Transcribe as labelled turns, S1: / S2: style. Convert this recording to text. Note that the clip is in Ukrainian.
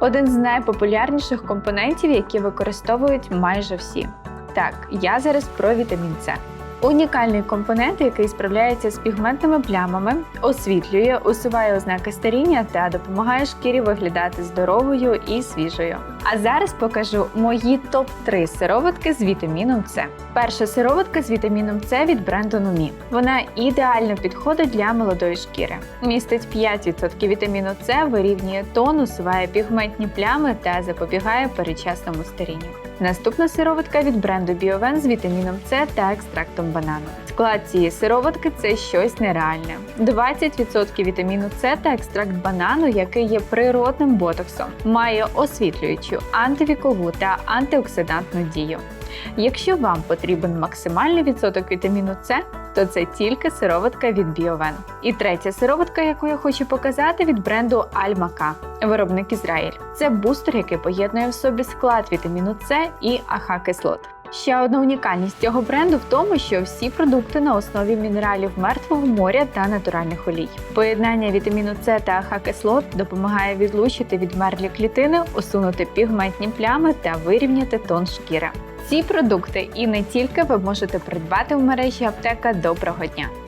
S1: один з найпопулярніших компонентів, які використовують майже всі. Так, я зараз про вітамін С. Унікальний компонент, який справляється з пігментними плямами, освітлює, усуває ознаки старіння та допомагає шкірі виглядати здоровою і свіжою. А зараз покажу мої топ-3 сироватки з вітаміном С. Перша сироватка з вітаміном С від бренду Нумі. Вона ідеально підходить для молодої шкіри. Містить 5% вітаміну С, вирівнює тон, усуває пігментні плями та запобігає передчасному старінню. Наступна сироватка від бренду Біовен з вітаміном С та екстрактом банану. Склад цієї сироватки це щось нереальне. 20% вітаміну С та екстракт банану, який є природним ботоксом, має освітлюючу, антивікову та антиоксидантну дію. Якщо вам потрібен максимальний відсоток вітаміну С, то це тільки сироватка від BioVen. І третя сироватка, яку я хочу показати від бренду Almaca, виробник Ізраїль. Це бустер, який поєднує в собі склад вітаміну С і АХ-кислот. Ще одна унікальність цього бренду в тому, що всі продукти на основі мінералів мертвого моря та натуральних олій. Поєднання вітаміну С та АХ-кислот допомагає відлучити відмерлі клітини, усунути пігментні плями та вирівняти тон шкіри. Ці продукти і не тільки ви можете придбати в мережі аптека доброго дня.